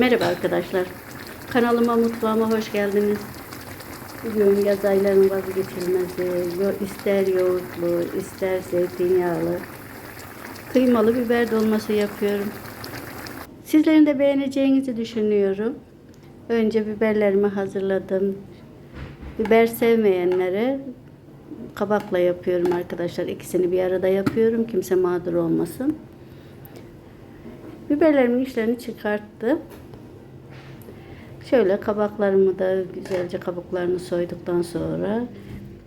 Merhaba arkadaşlar. Kanalıma mutfağıma hoş geldiniz. Bugün yaz aylarının vazgeçilmezi. İster yoğurtlu, ister zeytinyağlı, kıymalı biber dolması yapıyorum. Sizlerin de beğeneceğinizi düşünüyorum. Önce biberlerimi hazırladım. Biber sevmeyenlere kabakla yapıyorum arkadaşlar. İkisini bir arada yapıyorum. Kimse mağdur olmasın. Biberlerimin içlerini çıkarttım. Şöyle kabaklarımı da güzelce kabuklarını soyduktan sonra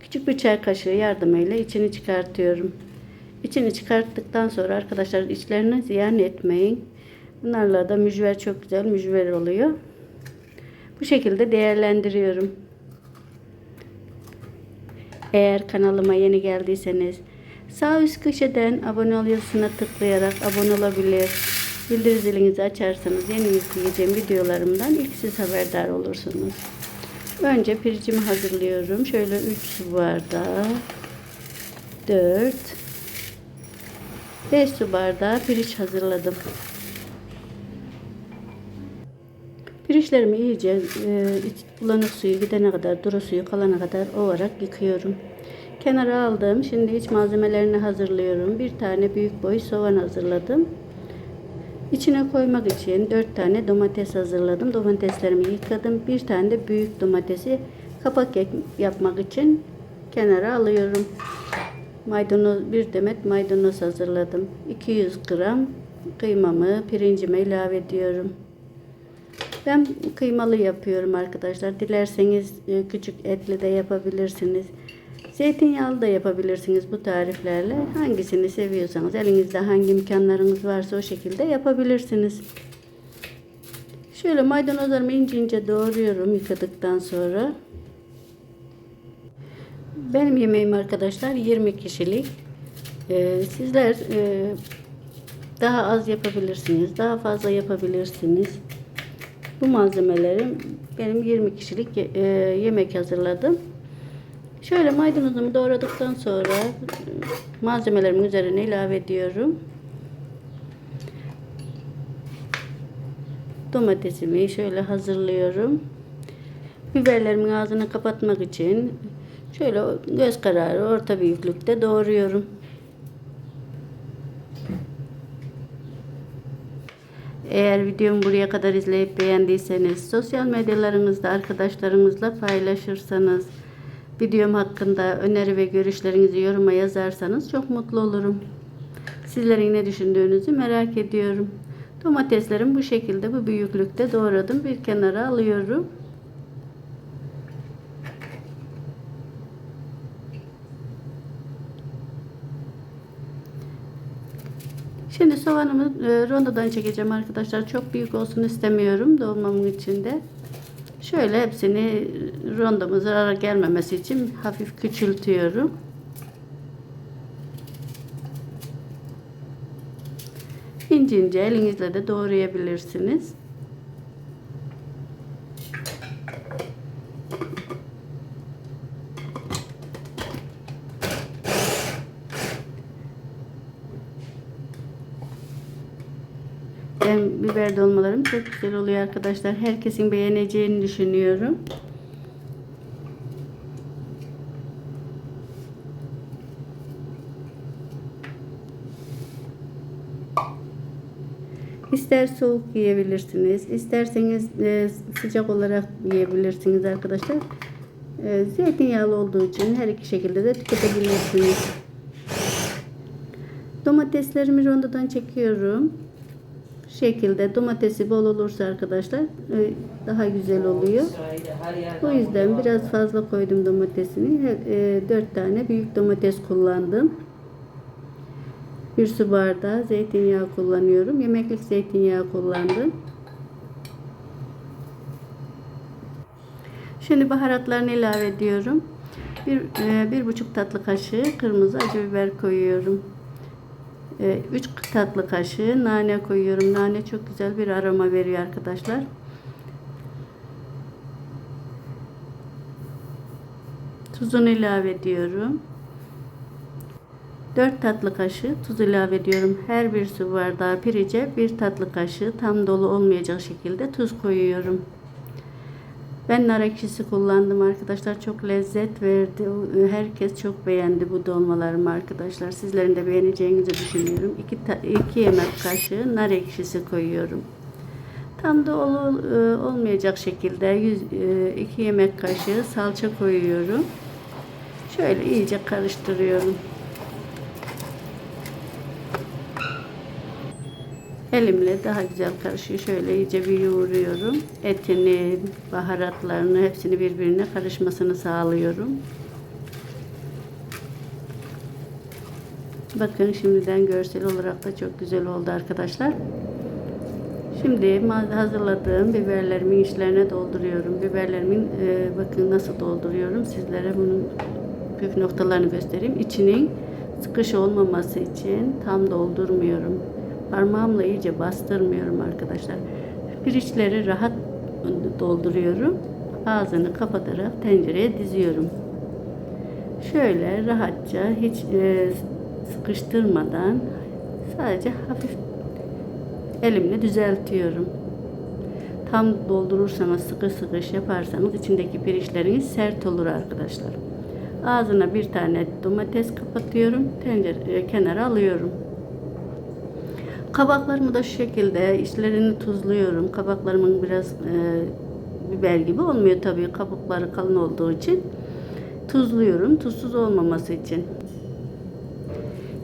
küçük bir çay kaşığı yardımıyla içini çıkartıyorum. İçini çıkarttıktan sonra arkadaşlar içlerini ziyan etmeyin. Bunlarla da mücver çok güzel mücver oluyor. Bu şekilde değerlendiriyorum. Eğer kanalıma yeni geldiyseniz sağ üst köşeden abone oluyorsun'a tıklayarak abone olabilir. Bildirim zilinizi açarsanız yeni yükleyeceğim videolarımdan ilk siz haberdar olursunuz. Önce pirincimi hazırlıyorum. Şöyle 3 su bardağı 4 5 su bardağı pirinç hazırladım. Pirinçlerimi iyice e, bulanık suyu gidene kadar, duru suyu kalana kadar ovarak yıkıyorum. Kenara aldım. Şimdi iç malzemelerini hazırlıyorum. Bir tane büyük boy soğan hazırladım. İçine koymak için 4 tane domates hazırladım. Domateslerimi yıkadım. Bir tane de büyük domatesi kapak yapmak için kenara alıyorum. Maydanoz, bir demet maydanoz hazırladım. 200 gram kıymamı pirincime ilave ediyorum. Ben kıymalı yapıyorum arkadaşlar. Dilerseniz e, küçük etli de yapabilirsiniz. Zeytinyağlı da yapabilirsiniz bu tariflerle. Hangisini seviyorsanız, elinizde hangi imkanlarınız varsa o şekilde yapabilirsiniz. Şöyle maydanozlarımı ince ince doğruyorum yıkadıktan sonra. Benim yemeğim arkadaşlar 20 kişilik. Ee, sizler e, daha az yapabilirsiniz, daha fazla yapabilirsiniz. Bu malzemelerim benim 20 kişilik e, yemek hazırladım. Şöyle maydanozumu doğradıktan sonra e, malzemelerimin üzerine ilave ediyorum. Domatesimi şöyle hazırlıyorum. Biberlerimin ağzını kapatmak için şöyle göz kararı orta büyüklükte doğruyorum. Eğer videomu buraya kadar izleyip beğendiyseniz sosyal medyalarınızda arkadaşlarınızla paylaşırsanız videom hakkında öneri ve görüşlerinizi yoruma yazarsanız çok mutlu olurum. Sizlerin ne düşündüğünüzü merak ediyorum. Domateslerim bu şekilde bu büyüklükte doğradım. Bir kenara alıyorum. Şimdi soğanımı e, rondodan çekeceğim arkadaşlar. Çok büyük olsun istemiyorum dolmamın içinde. Şöyle hepsini rondomu zarar gelmemesi için hafif küçültüyorum. İnce ince elinizle de doğrayabilirsiniz. Ben biber dolmalarım çok güzel oluyor arkadaşlar. Herkesin beğeneceğini düşünüyorum. İster soğuk yiyebilirsiniz, isterseniz e, sıcak olarak yiyebilirsiniz arkadaşlar. E, zeytinyağlı olduğu için her iki şekilde de tüketebilirsiniz. Domateslerimi rondodan çekiyorum. Şekilde domatesi bol olursa arkadaşlar e, daha güzel oluyor. O yüzden biraz fazla koydum domatesini. E, 4 tane büyük domates kullandım. Bir su bardağı zeytinyağı kullanıyorum. Yemeklik zeytinyağı kullandım. Şimdi baharatlarını ilave ediyorum. Bir, e, bir buçuk tatlı kaşığı kırmızı acı biber koyuyorum. 3 tatlı kaşığı nane koyuyorum. Nane çok güzel bir aroma veriyor arkadaşlar. Tuzunu ilave ediyorum. 4 tatlı kaşığı tuz ilave ediyorum. Her bir su bardağı pirice 1 tatlı kaşığı tam dolu olmayacak şekilde tuz koyuyorum. Ben nar ekşisi kullandım arkadaşlar. Çok lezzet verdi. Herkes çok beğendi bu dolmalarımı arkadaşlar. Sizlerin de beğeneceğinizi düşünüyorum. 2 yemek kaşığı nar ekşisi koyuyorum. Tam dolu e, olmayacak şekilde 2 yemek kaşığı salça koyuyorum. Şöyle iyice karıştırıyorum. Elimle daha güzel karışıyor. Şöyle iyice bir yoğuruyorum. Etini, baharatlarını hepsini birbirine karışmasını sağlıyorum. Bakın şimdiden görsel olarak da çok güzel oldu arkadaşlar. Şimdi hazırladığım biberlerimin içlerine dolduruyorum. Biberlerimin e, bakın nasıl dolduruyorum. Sizlere bunun püf noktalarını göstereyim. İçinin sıkış olmaması için tam doldurmuyorum. Parmağımla iyice bastırmıyorum arkadaşlar. Pirinçleri rahat dolduruyorum. Ağzını kapatarak tencereye diziyorum. Şöyle rahatça hiç e, sıkıştırmadan sadece hafif elimle düzeltiyorum. Tam doldurursanız sıkı sıkış yaparsanız içindeki pirinçleriniz sert olur arkadaşlar. Ağzına bir tane domates kapatıyorum. Tencere kenara alıyorum. Kabaklarımı da şu şekilde içlerini tuzluyorum. Kabaklarımın biraz e, biber gibi olmuyor tabii kabukları kalın olduğu için. Tuzluyorum. Tuzsuz olmaması için.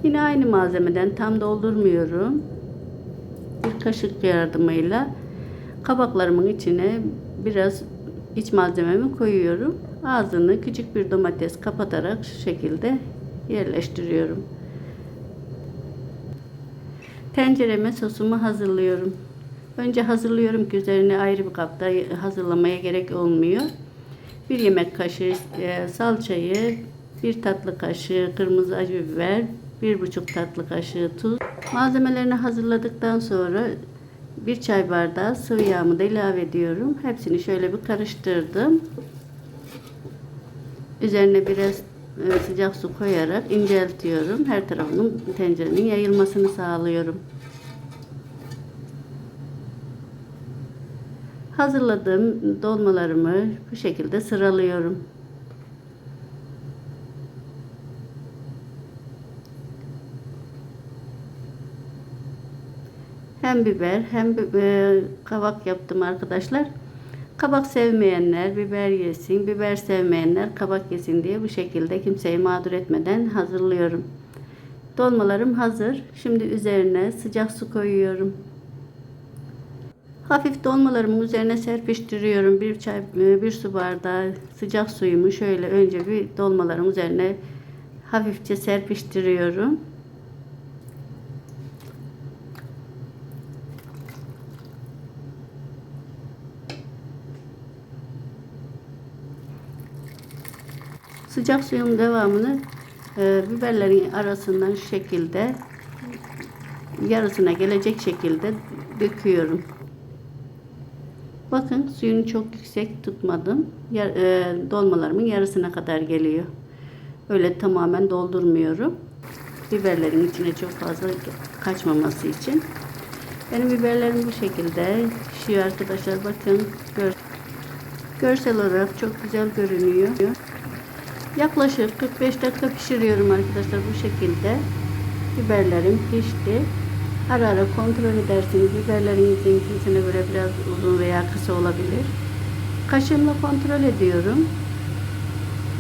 Yine aynı malzemeden tam doldurmuyorum. Bir kaşık yardımıyla kabaklarımın içine biraz iç malzememi koyuyorum. Ağzını küçük bir domates kapatarak şu şekilde yerleştiriyorum. Tencereme sosumu hazırlıyorum. Önce hazırlıyorum ki üzerine ayrı bir kapta hazırlamaya gerek olmuyor. Bir yemek kaşığı e, salçayı, bir tatlı kaşığı kırmızı acı biber, bir buçuk tatlı kaşığı tuz. Malzemelerini hazırladıktan sonra bir çay bardağı sıvı yağımı da ilave ediyorum. Hepsini şöyle bir karıştırdım. Üzerine biraz sıcak su koyarak inceltiyorum. Her tarafının tencerenin yayılmasını sağlıyorum. Hazırladığım dolmalarımı bu şekilde sıralıyorum. Hem biber hem e, kavak yaptım arkadaşlar. Kabak sevmeyenler biber yesin, biber sevmeyenler kabak yesin diye bu şekilde kimseyi mağdur etmeden hazırlıyorum. Dolmalarım hazır. Şimdi üzerine sıcak su koyuyorum. Hafif dolmalarımın üzerine serpiştiriyorum. Bir çay, bir su bardağı sıcak suyumu şöyle önce bir dolmaların üzerine hafifçe serpiştiriyorum. Sıcak suyun devamını e, biberlerin arasından şu şekilde yarısına gelecek şekilde döküyorum. Bakın suyunu çok yüksek tutmadım. Yar, e, dolmalarımın yarısına kadar geliyor. Öyle tamamen doldurmuyorum. Biberlerin içine çok fazla kaçmaması için. Benim biberlerim bu şekilde pişiyor arkadaşlar. Bakın gör, görsel olarak çok güzel görünüyor. Yaklaşık 45 dakika pişiriyorum arkadaşlar bu şekilde. Biberlerim pişti. Ara ara kontrol edersiniz. Biberlerinizin cinsine göre biraz uzun veya kısa olabilir. Kaşığımla kontrol ediyorum.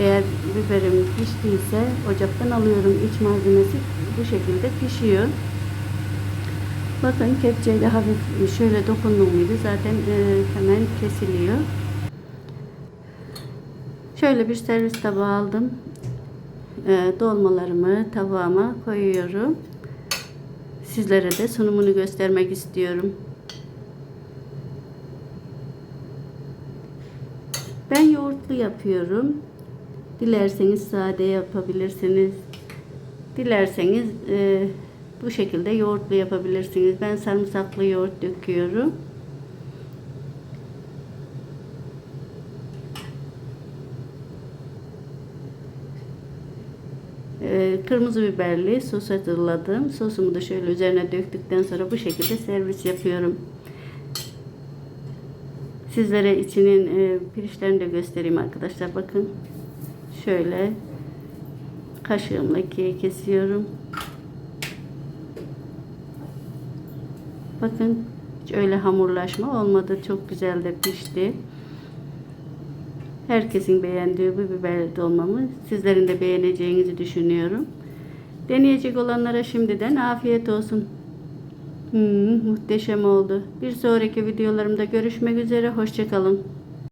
Eğer biberim piştiyse ocaktan alıyorum. İç malzemesi bu şekilde pişiyor. Bakın kepçeyle hafif şöyle dokundum zaten e, hemen kesiliyor. Şöyle bir servis tabağı aldım. E, dolmalarımı tabağıma koyuyorum. Sizlere de sunumunu göstermek istiyorum. Ben yoğurtlu yapıyorum. Dilerseniz sade yapabilirsiniz. Dilerseniz e, bu şekilde yoğurtlu yapabilirsiniz. Ben sarımsaklı yoğurt döküyorum. e, kırmızı biberli sos hazırladım. Sosumu da şöyle üzerine döktükten sonra bu şekilde servis yapıyorum. Sizlere içinin e, pirinçlerini de göstereyim arkadaşlar. Bakın şöyle kaşığımla ikiye kesiyorum. Bakın hiç öyle hamurlaşma olmadı. Çok güzel de pişti. Herkesin beğendiği bu biber dolmamı sizlerin de beğeneceğinizi düşünüyorum. Deneyecek olanlara şimdiden afiyet olsun. Hmm, muhteşem oldu. Bir sonraki videolarımda görüşmek üzere. Hoşçakalın.